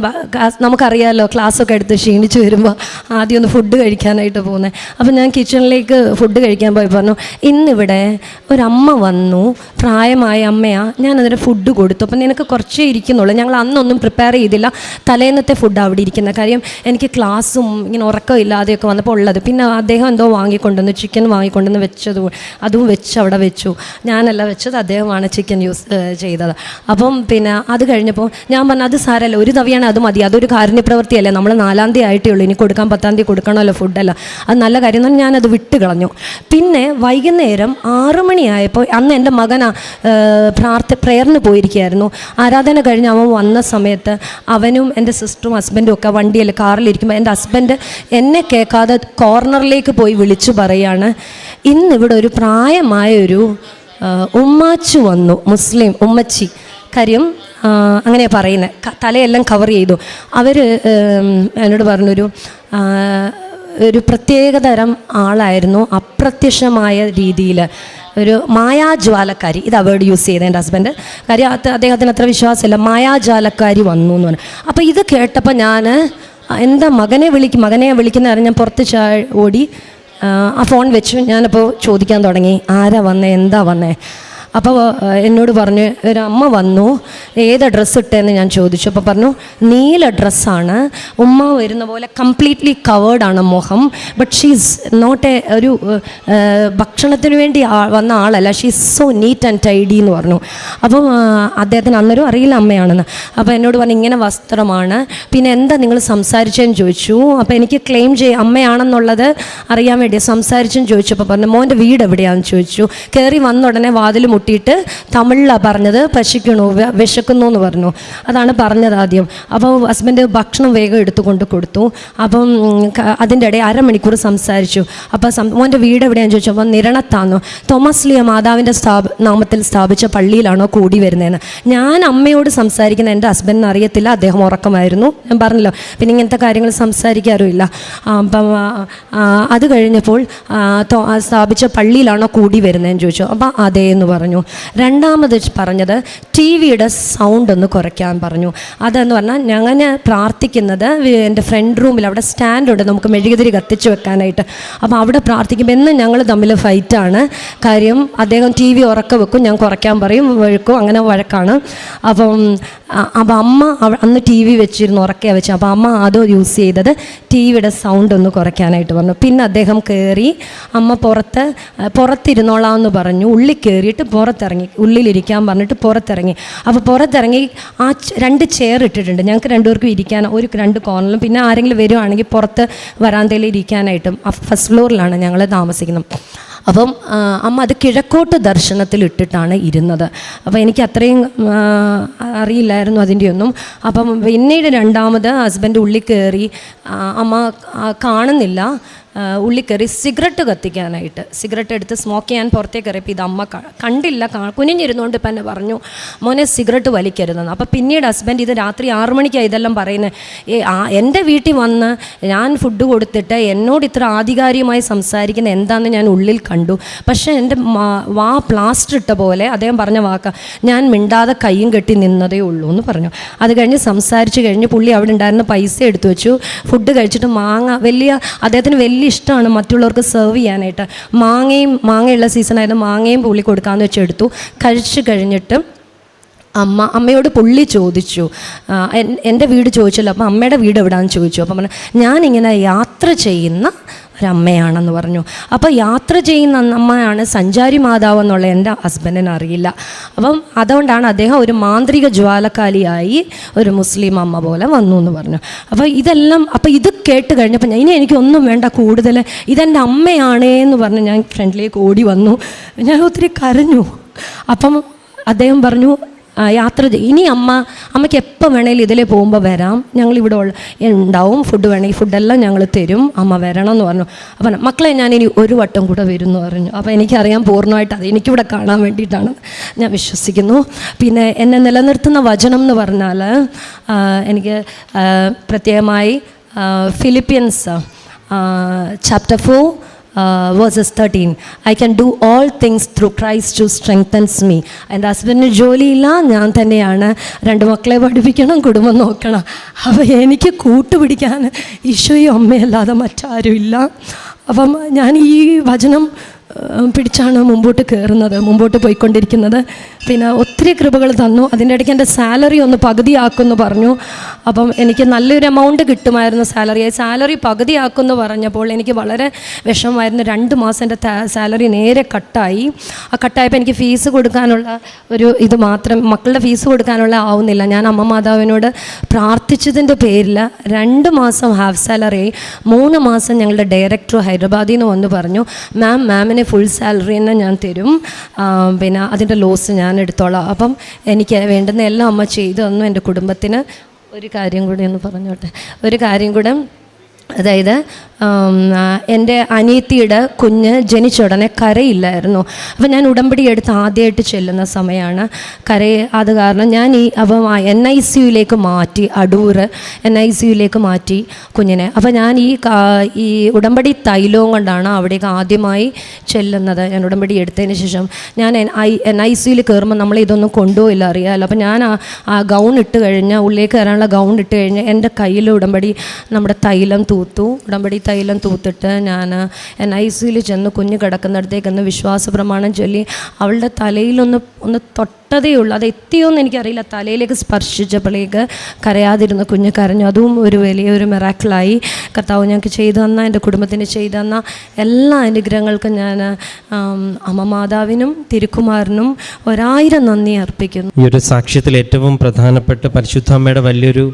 A: നമുക്കറിയാമല്ലോ ക്ലാസ്സൊക്കെ എടുത്ത് ക്ഷീണിച്ച് വരുമ്പോൾ ആദ്യം ഒന്ന് ഫുഡ് കഴിക്കാനായിട്ട് പോകുന്നത് അപ്പം ഞാൻ കിച്ചണിലേക്ക് ഫുഡ് കഴിക്കാൻ പോയി പറഞ്ഞു ഇന്നിവിടെ ഒരമ്മ വന്നു പ്രായമായ അമ്മയാണ് ഞാൻ അതിന് ഫുഡ് കൊടുത്തു. അപ്പം നിനക്ക് കുറച്ചേ ഇരിക്കുന്നുള്ളൂ. ഞങ്ങൾ അന്നൊന്നും പ്രിപ്പയർ ചെയ്തില്ല. തലേന്നത്തെ ഫുഡ് അവിടെ ഇരിക്കുന്ന. കാര്യം എനിക്ക് ക്ലാസ്സും ഇങ്ങനെ ഉറക്കമില്ലാതെയൊക്കെ വന്നപ്പോൾ ഉള്ളത്. പിന്നെ അദ്ദേഹം എന്തോ വാങ്ങിക്കൊണ്ടുവന്നു ചിക്കൻ വാങ്ങിക്കൊണ്ടുവന്ന് വെച്ചത് അതും വെച്ച് അവിടെ വെച്ചു. ഞാനല്ല വെച്ചത് അദ്ദേഹമാണ് ചിക്കൻ യൂസ് ചെയ്തത്. അപ്പം പിന്നെ അത് കഴിഞ്ഞപ്പോൾ ഞാൻ പറഞ്ഞു അത് സാരല്ല ഒരു തവിയാണ് അത് മതി. അതൊരു കാരുണ്യപ്രവൃത്തിയല്ലേ? നമ്മൾ നാലാം തീയതി ആയിട്ടേ ഉള്ളൂ ഇനി കൊടുക്കാൻ പത്താം തീയതി കൊടുക്കണമല്ലോ ഫുഡല്ല. അത് നല്ല കാര്യം എന്ന് ഞാനത് വിട്ട് കളഞ്ഞു പിന്നെ വൈകുന്നേരം ആറ് മണിയായപ്പോൾ അന്ന് എന്റെ മകൻ പ്രാർത്ഥ പ്രേയറിന് പോയിരിക്കുകയായിരുന്നു. ആരാധന കഴിഞ്ഞ് അവൻ വന്ന സമയത്ത് അവനും എന്റെ സിസ്റ്ററും ഹസ്ബൻഡും ഒക്കെ വണ്ടിയിൽ കാറിലിരിക്കുമ്പോൾ എന്റെ ഹസ്ബൻഡ് എന്നെ കേൾക്കാതെ കോർണറിലേക്ക് പോയി വിളിച്ചു പറയാണ് ഇന്നിവിടെ ഒരു പ്രായമായ ഒരു ആ, ഉമ്മാച്ചു വന്നു മുസ്ലിം ഉമ്മച്ചി. കാര്യം അങ്ങനെ പറയുന്നത് തലയെല്ലാം കവർ ചെയ്തു. അവർ എന്നോട് പറഞ്ഞൊരു ഒരു പ്രത്യേകതരം ആളായിരുന്നു അപ്രത്യക്ഷമായ രീതിയിൽ ഒരു മായാജ്വാലക്കാരി ഇത് അവേർഡ് യൂസ് ചെയ്ത എന്റെ ഹസ്ബൻഡ് കാര്യം അത് അദ്ദേഹത്തിന് അത്ര വിശ്വാസമില്ല. മായാജാലക്കാരി വന്നു എന്ന് പറഞ്ഞു. അപ്പോൾ ഇത് കേട്ടപ്പോൾ ഞാൻ എന്താ മകനെ വിളിക്കും മകനെ വിളിക്കുന്ന ഞാൻ പുറത്ത് ചാ ഓടി ആ ഫോൺ വെച്ചു. ഞാനപ്പോൾ ചോദിക്കാൻ തുടങ്ങി. ആരാ വന്നേ? എന്താ വന്നേ? അപ്പോൾ എന്നോട് പറഞ്ഞു ഒരു അമ്മ വന്നു ഏത് ഡ്രസ്സ് ഇട്ടേന്ന് ഞാൻ ചോദിച്ചു. അപ്പോൾ പറഞ്ഞു നീല ഡ്രസ്സാണ് ഉമ്മ വരുന്ന പോലെ കംപ്ലീറ്റ്ലി കവേർഡാണ് മുഖം. ബട്ട് ഷീസ് നോട്ട് എ ഒരു ഭക്ഷണത്തിന് വേണ്ടി വന്ന ആളല്ല. She's so neat and tidy എന്ന് പറഞ്ഞു. അപ്പോൾ അദ്ദേഹത്തിന് അന്നേരം അറിയില്ല അമ്മയാണെന്ന്. അപ്പോൾ എന്നോട് പറഞ്ഞു ഇങ്ങനെ വസ്ത്രമാണ്. പിന്നെ എന്താ നിങ്ങൾ സംസാരിച്ചതെന്ന് ചോദിച്ചു. അപ്പോൾ എനിക്ക് ക്ലെയിം ചെയ്യ അമ്മയാണെന്നുള്ളത് അറിയാൻ വേണ്ടി സംസാരിച്ചെന്ന് ചോദിച്ചപ്പോൾ പറഞ്ഞു മോന്റെ വീട് എവിടെയാണെന്ന് ചോദിച്ചു. കയറി വന്ന ഉടനെ വാതിൽ മുട്ടിയിട്ട് തമിഴിലാണ് പറഞ്ഞത് പശിക്കണു വിശക്കുന്നു എന്ന് പറഞ്ഞു. അതാണ് പറഞ്ഞത് ആദ്യം. അപ്പോൾ ഹസ്ബൻഡ് ഭക്ഷണം വേഗം എടുത്തുകൊണ്ട് കൊടുത്തു. അപ്പം അതിന്റെ ഇടയിൽ അരമണിക്കൂർ സംസാരിച്ചു. അപ്പോൾ സം മോന്റെ വീട് എവിടെയാണെന്ന് ചോദിച്ചപ്പോൾ നിരണത്താന്നു. തോമസ് ലിയ മാതാവിന്റെ സ്ഥാപ നാമത്തിൽ സ്ഥാപിച്ച പള്ളിയിലാണോ കൂടി വരുന്നതെന്ന്. ഞാൻ അമ്മയോട് സംസാരിക്കുന്ന എന്റെ ഹസ്ബൻഡിന് അറിയത്തില്ല. അദ്ദേഹം ഉറക്കമായിരുന്നു. ഞാൻ പറഞ്ഞല്ലോ പിന്നെ ഇങ്ങനത്തെ കാര്യങ്ങൾ സംസാരിക്കാറുമില്ല അപ്പം അത് കഴിഞ്ഞപ്പോൾ സ്ഥാപിച്ച പള്ളിയിലാണോ കൂടി വരുന്നതെന്ന് ചോദിച്ചു. അപ്പം അതേ എന്ന് പറഞ്ഞു. രണ്ടാമത് പറഞ്ഞത് ടി വിയുടെ സൗണ്ട് ഒന്ന് കുറയ്ക്കാൻ പറഞ്ഞു. അതെന്ന് പറഞ്ഞാൽ ഞങ്ങൾ പ്രാർത്ഥിക്കുന്നത് എന്റെ ഫ്രണ്ട് റൂമിൽ അവിടെ സ്റ്റാൻഡുണ്ട് നമുക്ക് മെഴുകുതിരി കത്തിച്ച് വെക്കാനായിട്ട്. അപ്പോൾ അവിടെ പ്രാർത്ഥിക്കുമ്പോൾ എന്നും ഞങ്ങൾ തമ്മിൽ ഫൈറ്റാണ് കാര്യം അദ്ദേഹം ടി വി ഉറക്ക വെക്കും ഞാൻ കുറയ്ക്കാൻ പറയും വഴുക്കും അങ്ങനെ വഴക്കാണ്. അപ്പം അപ്പം അമ്മ അന്ന് ടി വി വെച്ചിരുന്നു ഉറക്കെ വെച്ചു. അപ്പോൾ അമ്മ അത് യൂസ് ചെയ്തത് ടി വിയുടെ സൗണ്ട് ഒന്ന് കുറയ്ക്കാനായിട്ട് പറഞ്ഞു. പിന്നെ അദ്ദേഹം കയറി അമ്മ പുറത്ത് പുറത്തിരുന്നോളാം എന്ന് പറഞ്ഞു. ഉള്ളിൽ കയറിയിട്ട് പുറത്തിറങ്ങി ഉള്ളിലിരിക്കാൻ പറഞ്ഞിട്ട് പുറത്തിറങ്ങി. അപ്പോൾ പുറത്തിറങ്ങി ആ രണ്ട് ചെയർ ഇട്ടിട്ടുണ്ട്. ഞങ്ങൾക്ക് രണ്ടുപേർക്കും ഇരിക്കാൻ ഒരു രണ്ട് കോർണറിലും പിന്നെ ആരെങ്കിലും വരുവാണെങ്കിൽ പുറത്ത് വരാന്തയിൽ ഇരിക്കാനായിട്ടും ഫസ്റ്റ് ഫ്ലോറിലാണ് ഞങ്ങൾ താമസിക്കുന്നത്. അപ്പം അമ്മ അത് കിഴക്കോട്ട് ദർശനത്തിൽ ഇട്ടിട്ടാണ് ഇരുന്നത്. അപ്പോൾ എനിക്ക് അത്രയും അറിയില്ലായിരുന്നു അതിന്റെയൊന്നും അപ്പം പിന്നീട് രണ്ടാമത് ഹസ്ബൻഡ് ഉള്ളിൽ കയറി അമ്മ കാണുന്നില്ല. ആ, ഉള്ളിൽ കയറി സിഗരറ്റ് കത്തിക്കാനായിട്ട്. സിഗരറ്റ് എടുത്ത് സ്മോക്ക് ചെയ്യാൻ പുറത്തേക്ക് കയറിയപ്പോൾ ഇത് അമ്മ കണ്ടില്ല കുനിഞ്ഞിരുന്നുകൊണ്ട് ഇപ്പം എന്നെ പറഞ്ഞു മോനെ സിഗരറ്റ് വലിക്കരുതെന്ന്. അപ്പോൾ പിന്നീട് ഹസ്ബൻഡ് ഇത് രാത്രി ആറു മണിക്കാണ് ഇതെല്ലാം പറയുന്നത് എന്റെ വീട്ടിൽ വന്ന് ഞാൻ ഫുഡ് കൊടുത്തിട്ട് എന്നോട് ഇത്ര ആധികാരികമായി സംസാരിക്കുന്ന എന്താണെന്ന് ഞാൻ ഉള്ളിൽ കണ്ടു. പക്ഷേ എന്റെ വാ പ്ലാസ്റ്റർ ഇട്ട പോലെ അദ്ദേഹം പറഞ്ഞ വാക്ക ഞാൻ മിണ്ടാതെ കൈയും കെട്ടി നിന്നതേ ഉള്ളൂ എന്ന് പറഞ്ഞു. അത് കഴിഞ്ഞ് സംസാരിച്ച് കഴിഞ്ഞ് പുള്ളി അവിടെ ഉണ്ടായിരുന്ന പൈസ എടുത്തു വെച്ചു. ഫുഡ് കഴിച്ചിട്ട് മാങ്ങ വലിയ അദ്ദേഹത്തിന് വലിയ ഇഷ്ടമാണ് മറ്റുള്ളവർക്ക് സെർവ് ചെയ്യാനായിട്ട്. മാങ്ങയും മാങ്ങയുള്ള സീസണായിരുന്നു മാങ്ങയും പുള്ളി കൊടുക്കാമെന്ന് വെച്ച് എടുത്തു. കഴിച്ചു കഴിഞ്ഞിട്ട് അമ്മ അമ്മയോട് പുള്ളി ചോദിച്ചു. എന്റെ വീട് ചോദിച്ചല്ലോ അപ്പം അമ്മയുടെ വീട് എവിടെയാണെന്ന് ചോദിച്ചു. അപ്പം പറഞ്ഞു ഞാനിങ്ങനെ യാത്ര ചെയ്യുന്ന ഒരമ്മയാണെന്ന് പറഞ്ഞു. അപ്പോൾ യാത്ര ചെയ്യുന്ന അമ്മയാണ് സഞ്ചാരി മാതാവ് എന്നുള്ള എന്റെ ഹസ്ബൻഡിന് അറിയില്ല. അപ്പം അതുകൊണ്ടാണ് അദ്ദേഹം ഒരു മാന്ത്രിക ജ്വാലക്കാലിയായി ഒരു മുസ്ലിം അമ്മ പോലെ വന്നു എന്ന് പറഞ്ഞു. അപ്പോൾ ഇതെല്ലാം അപ്പോൾ ഇത് കേട്ട് കഴിഞ്ഞപ്പോൾ ഞാൻ ഇനി എനിക്കൊന്നും വേണ്ട കൂടുതൽ ഇതെന്റെ അമ്മയാണേ എന്ന് പറഞ്ഞ് ഞാൻ ഫ്രണ്ടിലേക്ക് ഓടി വന്നു. ഞാൻ ഒത്തിരി കരഞ്ഞു. അപ്പം അദ്ദേഹം പറഞ്ഞു യാത്ര ഇനി അമ്മ അമ്മയ്ക്ക് എപ്പോൾ വേണേലും ഇതിലേ പോകുമ്പോൾ വരാം. ഞങ്ങൾ ഇവിടെ ഉള്ള ഉണ്ടാവും ഫുഡ് വേണമെങ്കിൽ ഫുഡെല്ലാം ഞങ്ങൾ തരും. അമ്മ വരണം എന്ന് പറഞ്ഞു. അപ്പം മക്കളെ ഞാൻ ഇനി ഒരു വട്ടം കൂടെ വരും എന്ന് പറഞ്ഞു. അപ്പോൾ എനിക്കറിയാം പൂർണമായിട്ട് അത് എനിക്കിവിടെ കാണാൻ വേണ്ടിയിട്ടാണ്. ഞാൻ വിശ്വസിക്കുന്നു. പിന്നെ എന്നെ നിലനിർത്തുന്ന വചനം എന്ന് പറഞ്ഞാൽ എനിക്ക് പ്രത്യേകമായി Philippians chapter four verses thirteen I can do all things through Christ to strengthens me എന്റെ ഹസ്ബൻഡിന് ജോലിയില്ല ഞാൻ തന്നെയാണ്. രണ്ട് മക്കളെ പഠിപ്പിക്കണം കുടുംബം നോക്കണം. അപ്പോൾ എനിക്ക് കൂട്ടുപിടിക്കാൻ ഈശോയും അമ്മയല്ലാതെ മറ്റാരും ഇല്ല അപ്പം ഞാൻ ഈ വചനം പിടിച്ചാണ് മുമ്പോട്ട് കയറുന്നത് മുമ്പോട്ട് പോയിക്കൊണ്ടിരിക്കുന്നത്. പിന്നെ ഒത്തിരി കൃപകൾ തന്നു. അതിന്റെ ഇടയ്ക്ക് എന്റെ സാലറി ഒന്ന് പകുതിയാക്കുമെന്ന് പറഞ്ഞു. അപ്പം എനിക്ക് നല്ലൊരു എമൗണ്ട് കിട്ടുമായിരുന്നു സാലറി. സാലറി പകുതിയാക്കുമെന്ന് പറഞ്ഞപ്പോൾ എനിക്ക് വളരെ വിഷമമായിരുന്നു. രണ്ട് മാസം എന്റെ സാലറി നേരെ കട്ടായി. ആ കട്ടായപ്പോൾ എനിക്ക് ഫീസ് കൊടുക്കാനുള്ള ഒരു ഇത് മാത്രം മക്കളുടെ ഫീസ് കൊടുക്കാനുള്ള ആവുന്നില്ല. ഞാൻ അമ്മ മാതാവിനോട് പ്രാർത്ഥിച്ചതിന്റെ പേരിൽ രണ്ട് മാസം ഹാഫ് സാലറി മൂന്ന് മാസം ഞങ്ങളുടെ ഡയറക്ടർ ഹൈദരാബാദിൽ നിന്ന് വന്ന് പറഞ്ഞു മാം മാമിന് ഫുൾ സാലറി തന്നെ ഞാൻ തരും. പിന്നെ അതിന്റെ ലോസ് ഞാൻ എടുത്തോളാം. അപ്പം എനിക്ക് വേണ്ടുന്ന എല്ലാം അമ്മ ചെയ്തു തന്നു എന്റെ കുടുംബത്തിന്. ഒരു കാര്യം കൂടി ഒന്ന് പറഞ്ഞോട്ടെ? ഒരു കാര്യം കൂടെ അതായത് എന്റെ അനിയത്തിയുടെ കുഞ്ഞ് ജനിച്ച ഉടനെ കരയില്ലായിരുന്നു. അപ്പം ഞാൻ ഉടമ്പടി എടുത്ത് ആദ്യമായിട്ട് ചെല്ലുന്ന സമയമാണ്. കരയെ അത് കാരണം ഞാൻ ഈ അപ്പം എൻ ഐ സി യുയിലേക്ക് മാറ്റി അടൂർ എൻ ഐ സി യുയിലേക്ക് മാറ്റി കുഞ്ഞിനെ. അപ്പം ഞാൻ ഈ ഈ ഉടമ്പടി തൈലവും കൊണ്ടാണ് അവിടേക്ക് ആദ്യമായി ചെല്ലുന്നത്. ഞാൻ ഉടമ്പടി എടുത്തതിന് ശേഷം ഞാൻ എൻ ഐ എൻ ഐ സിയിൽ കയറുമ്പോൾ നമ്മൾ ഇതൊന്നും കൊണ്ടുപോയില്ല അറിയാമല്ലോ അപ്പം ഞാൻ ആ ഗൗൺ ഇട്ട് കഴിഞ്ഞാൽ ഉള്ളിലേക്ക് കയറാനുള്ള ഗൗൺ ഇട്ട് കഴിഞ്ഞാൽ എന്റെ കയ്യിൽ ഉടമ്പടി നമ്മുടെ തൈലം തൂത്തു. ഉടമ്പടി തൈലം തൂത്തിട്ട് ഞാൻ എൻ ഐ സിയിൽ ചെന്ന് കുഞ്ഞ് കിടക്കുന്നിടത്തേക്ക് ഒന്ന് വിശ്വാസ പ്രമാണം ചൊല്ലി അവളുടെ തലയിലൊന്ന് ഒന്ന് തൊട്ടതേ ഉള്ളൂ. അത് എത്തിയോന്ന് എനിക്കറിയില്ല. തലയിലേക്ക് സ്പർശിച്ചപ്പോഴേക്ക് കരയാതിരുന്ന കുഞ്ഞ് കരഞ്ഞു. അതും ഒരു വലിയൊരു മെറാക്കിളായി കർത്താവ് ഞങ്ങൾക്ക് ചെയ്തു തന്ന എന്റെ കുടുംബത്തിന് ചെയ്തു തന്ന എല്ലാ അനുഗ്രഹങ്ങൾക്കും ഞാൻ അമ്മ മാതാവിനും തിരുക്കുമാറിനും ഒരായിരം നന്ദി അർപ്പിക്കുന്നു.
B: ഈ ഒരു സാക്ഷ്യത്തിൽ ഏറ്റവും പ്രധാനപ്പെട്ട പരിശുദ്ധ അമ്മയുടെ വലിയൊരു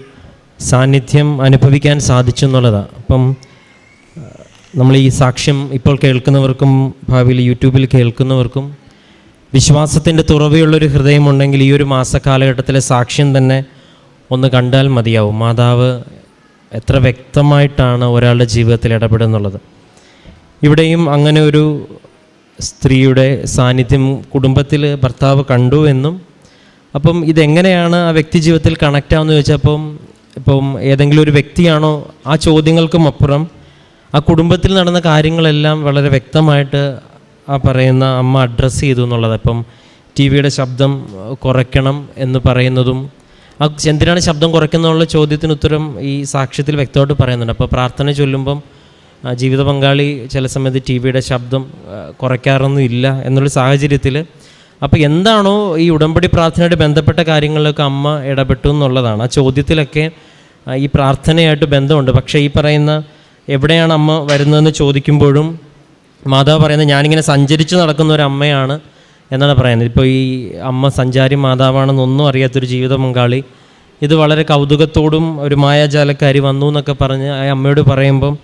B: സാന്നിധ്യം അനുഭവിക്കാൻ സാധിച്ചു എന്നുള്ളതാണ് അപ്പം നമ്മൾ ഈ സാക്ഷ്യം ഇപ്പോൾ കേൾക്കുന്നവർക്കും ഭാവിയിൽ യൂട്യൂബിൽ കേൾക്കുന്നവർക്കും വിശ്വാസത്തിന്റെ തുറവയുള്ളൊരു ഹൃദയമുണ്ടെങ്കിൽ ഈ ഒരു മാസക്കാലഘട്ടത്തിലെ സാക്ഷ്യം തന്നെ ഒന്ന് കണ്ടാൽ മതിയാവും. മാതാവ് എത്ര വ്യക്തമായിട്ടാണ് ഒരാളുടെ ജീവിതത്തിൽ ഇടപെടുന്നുള്ളത്. ഇവിടെയും അങ്ങനെ ഒരു സ്ത്രീയുടെ സാന്നിധ്യം കുടുംബത്തിൽ ഭർത്താവ് കണ്ടു എന്നും അപ്പം ഇതെങ്ങനെയാണ് ആ വ്യക്തി ജീവിതത്തിൽ കണക്റ്റ് ആവുമെന്ന് ചോദിച്ചപ്പം ഇപ്പം ഏതെങ്കിലും ഒരു വ്യക്തിയാണോ ആ ചോദ്യങ്ങൾക്കും അപ്പുറം ആ കുടുംബത്തിൽ നടന്ന കാര്യങ്ങളെല്ലാം വളരെ വ്യക്തമായിട്ട് ആ പറയുന്ന അമ്മ അഡ്രസ്സ് ചെയ്തു എന്നുള്ളത്. അപ്പം ടി വിയുടെ ശബ്ദം കുറയ്ക്കണം എന്ന് പറയുന്നതും ആ എന്തിനാണ് ശബ്ദം കുറയ്ക്കുന്നുള്ള ചോദ്യത്തിന് ഉത്തരം ഈ സാക്ഷ്യത്തിൽ വ്യക്തമായിട്ട് പറയുന്നുണ്ട്. അപ്പോൾ പ്രാർത്ഥന ചൊല്ലുമ്പം ജീവിത പങ്കാളി ചില സമയത്ത് ടി വിയുടെ ശബ്ദം കുറയ്ക്കാറൊന്നും ഇല്ല എന്നുള്ള സാഹചര്യത്തിൽ അപ്പോൾ എന്താണോ ഈ ഉടമ്പടി പ്രാർത്ഥനയുടെ ബന്ധപ്പെട്ട കാര്യങ്ങളിലൊക്കെ അമ്മ ഇടപെട്ടു എന്നുള്ളതാണ്. ആ ചോദ്യത്തിലൊക്കെ ഈ പ്രാർത്ഥനയായിട്ട് ബന്ധമുണ്ട്. പക്ഷേ ഈ പറയുന്ന എവിടെയാണ് അമ്മ വരുന്നതെന്ന് ചോദിക്കുമ്പോഴും മാതാവ് പറയുന്നത് ഞാനിങ്ങനെ സഞ്ചരിച്ച് നടക്കുന്ന ഒരു അമ്മയാണ് എന്നാണ് പറയുന്നത്. ഇപ്പോൾ ഈ അമ്മ സഞ്ചാരി മാതാവാണെന്നൊന്നും അറിയാത്തൊരു ജീവിത പങ്കാളി ഇത് വളരെ കൗതുകത്തോടും ഒരു മായാജാലക്കാരി വന്നു എന്നൊക്കെ പറഞ്ഞ് ആ അമ്മയോട് പറയുമ്പം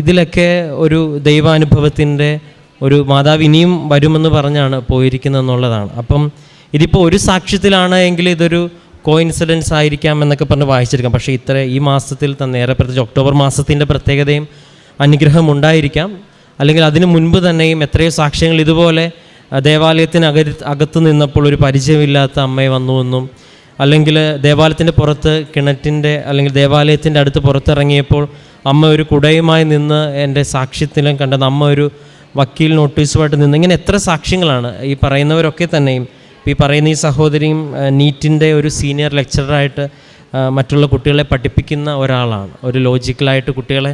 B: ഇതിലൊക്കെ ഒരു ദൈവാനുഭവത്തിന്റെ ഒരു മാതാവ് ഇനിയും വരുമെന്ന് പറഞ്ഞാണ് പോയിരിക്കുന്നത് എന്നുള്ളതാണ് അപ്പം ഇതിപ്പോൾ ഒരു സാക്ഷ്യത്തിലാണ് എങ്കിൽ ഇതൊരു കോയിൻസിഡൻസ് ആയിരിക്കാം എന്നൊക്കെ പറഞ്ഞ് വായിച്ചിരിക്കാം. പക്ഷേ ഇത്ര ഈ മാസത്തിൽ തന്നെ ഏറെ പ്രത്യേകിച്ച് ഒക്ടോബർ മാസത്തിന്റെ പ്രത്യേകതയും അനുഗ്രഹം ഉണ്ടായിരിക്കാം. അല്ലെങ്കിൽ അതിനു മുൻപ് തന്നെയും എത്രയോ സാക്ഷ്യങ്ങൾ ഇതുപോലെ ദേവാലയത്തിന് അകരി അകത്ത് നിന്നപ്പോൾ ഒരു പരിചയമില്ലാത്ത അമ്മയെ വന്നു എന്നും അല്ലെങ്കിൽ ദേവാലയത്തിന്റെ പുറത്ത് കിണറ്റിന്റെ അല്ലെങ്കിൽ ദേവാലയത്തിന്റെ അടുത്ത് പുറത്തിറങ്ങിയപ്പോൾ അമ്മ ഒരു കുടയുമായി നിന്ന് എന്റെ സാക്ഷ്യത്തിലും കണ്ടത് അമ്മ ഒരു വക്കീൽ നോട്ടീസുമായിട്ട് നിന്ന് ഇങ്ങനെ എത്ര സാക്ഷ്യങ്ങളാണ്? ഈ പറയുന്നവരൊക്കെ തന്നെയും ഈ പറയുന്ന ഈ സഹോദരിയും നീറ്റിന്റെ ഒരു സീനിയർ ലെക്ചറായിട്ട് മറ്റുള്ള കുട്ടികളെ പഠിപ്പിക്കുന്ന ഒരാളാണ്. ഒരു ലോജിക്കലായിട്ട് കുട്ടികളെ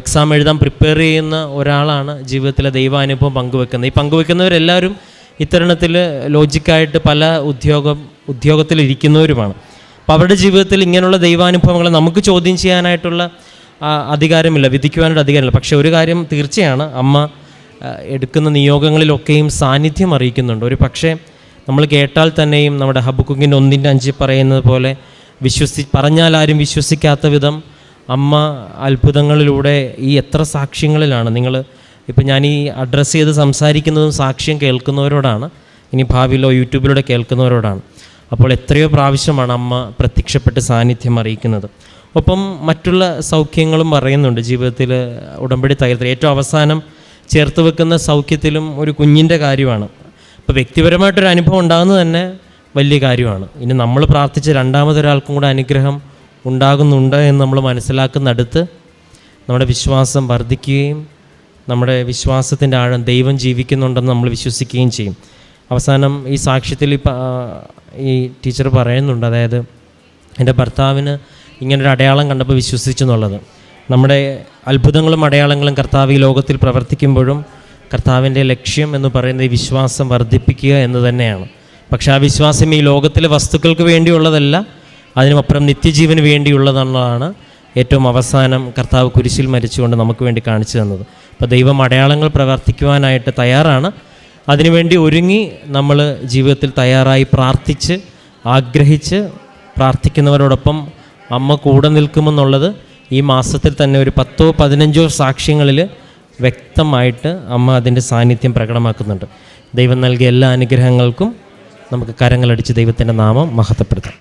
B: എക്സാം എഴുതാൻ പ്രിപ്പയർ ചെയ്യുന്ന ഒരാളാണ് ജീവിതത്തിലെ ദൈവാനുഭവം പങ്കുവെക്കുന്നത്. ഈ പങ്കുവെക്കുന്നവരെല്ലാവരും ഇത്തരണത്തിൽ ലോജിക്കായിട്ട് പല ഉദ്യോഗം ഉദ്യോഗത്തിലിരിക്കുന്നവരുമാണ്. അപ്പോൾ അവരുടെ ജീവിതത്തിൽ ഇങ്ങനെയുള്ള ദൈവാനുഭവങ്ങൾ നമുക്ക് ചോദ്യം ചെയ്യാനായിട്ടുള്ള അധികാരമില്ല വിധിക്കുവാനുള്ള അധികാരമില്ല. പക്ഷേ ഒരു കാര്യം തീർച്ചയാണ് അമ്മ എടുക്കുന്ന നിയോഗങ്ങളിലൊക്കെയും സാന്നിധ്യം അറിയിക്കുന്നുണ്ട്. ഒരു പക്ഷേ നമ്മൾ കേട്ടാൽ തന്നെയും നമ്മുടെ ഹബുക്കുങ്ങിന്റെ ഒന്നിന്റെ അഞ്ച് പറയുന്നത് പോലെ വിശ്വസി പറഞ്ഞാൽ ആരും വിശ്വസിക്കാത്ത വിധം അമ്മ അത്ഭുതങ്ങളിലൂടെ ഈ എത്ര സാക്ഷ്യങ്ങളിലാണ്. നിങ്ങൾ ഇപ്പം ഞാൻ ഈ അഡ്രസ്സ് ചെയ്ത് സംസാരിക്കുന്നതും സാക്ഷ്യം കേൾക്കുന്നവരോടാണ്. ഇനി ഭാവിയിലോ യൂട്യൂബിലൂടെ കേൾക്കുന്നവരോടാണ്. അപ്പോൾ എത്രയോ പ്രാവശ്യമാണ് അമ്മ പ്രത്യക്ഷപ്പെട്ട് സാന്നിധ്യം അറിയിക്കുന്നത്. ഒപ്പം മറ്റുള്ള സൗഖ്യങ്ങളും പറയുന്നുണ്ട്. ജീവിതത്തിൽ ഉടമ്പടി തകർത്തിൽ ഏറ്റവും അവസാനം ചേർത്ത് വെക്കുന്ന സൗഖ്യത്തിലും ഒരു കുഞ്ഞിന്റെ കാര്യമാണ്. ഇപ്പോൾ വ്യക്തിപരമായിട്ടൊരു അനുഭവം ഉണ്ടാകുന്നത് തന്നെ വലിയ കാര്യമാണ്. ഇനി നമ്മൾ പ്രാർത്ഥിച്ച രണ്ടാമതൊരാൾക്കും കൂടെ അനുഗ്രഹം ഉണ്ടാകുന്നുണ്ട് എന്ന് നമ്മൾ മനസ്സിലാക്കുന്നിടത്ത് നമ്മുടെ വിശ്വാസം വർദ്ധിക്കുകയും നമ്മുടെ വിശ്വാസത്തിന്റെ ആഴം ദൈവം ജീവിക്കുന്നുണ്ടെന്ന് നമ്മൾ വിശ്വസിക്കുകയും ചെയ്യും. അവസാനം ഈ സാക്ഷ്യത്തിൽ ഈ ടീച്ചർ പറയുന്നുണ്ട്. അതായത് എന്റെ ഭർത്താവിന് ഇങ്ങനൊരു അടയാളം കണ്ടപ്പോൾ വിശ്വസിച്ചു എന്നുള്ളത് നമ്മുടെ അത്ഭുതങ്ങളും അടയാളങ്ങളും കർത്താവ് ഈ ലോകത്തിൽ പ്രവർത്തിക്കുമ്പോഴും കർത്താവിന്റെ ലക്ഷ്യം എന്ന് പറയുന്നത് വിശ്വാസം വർദ്ധിപ്പിക്കുക എന്ന് തന്നെയാണ്. പക്ഷേ ആ വിശ്വാസം ഈ ലോകത്തിലെ വസ്തുക്കൾക്ക് വേണ്ടിയുള്ളതല്ല അതിനുമപ്പുറം നിത്യജീവന് വേണ്ടിയുള്ളതെന്നുള്ളതാണ് ഏറ്റവും അവസാനം കർത്താവ് കുരിശിൽ മരിച്ചുകൊണ്ട് നമുക്ക് വേണ്ടി കാണിച്ചു തന്നത്. അപ്പോൾ ദൈവം അടയാളങ്ങൾ പ്രവർത്തിക്കുവാനായിട്ട് തയ്യാറാണ്. അതിനുവേണ്ടി ഒരുങ്ങി നമ്മൾ ജീവിതത്തിൽ തയ്യാറായി പ്രാർത്ഥിച്ച് ആഗ്രഹിച്ച് പ്രാർത്ഥിക്കുന്നവരോടൊപ്പം അമ്മ കൂടെ നിൽക്കുമെന്നുള്ളത് ഈ മാസത്തിൽ തന്നെ ഒരു പത്തോ പതിനഞ്ചോ സാക്ഷ്യങ്ങളിൽ വ്യക്തമായിട്ട് അമ്മ അതിന്റെ സാന്നിധ്യം പ്രകടമാക്കുന്നുണ്ട്. ദൈവം നൽകിയ എല്ലാ അനുഗ്രഹങ്ങൾക്കും നമുക്ക് കരങ്ങളടിച്ച് ദൈവത്തിന്റെ നാമം മഹത്വപ്പെടുത്താം.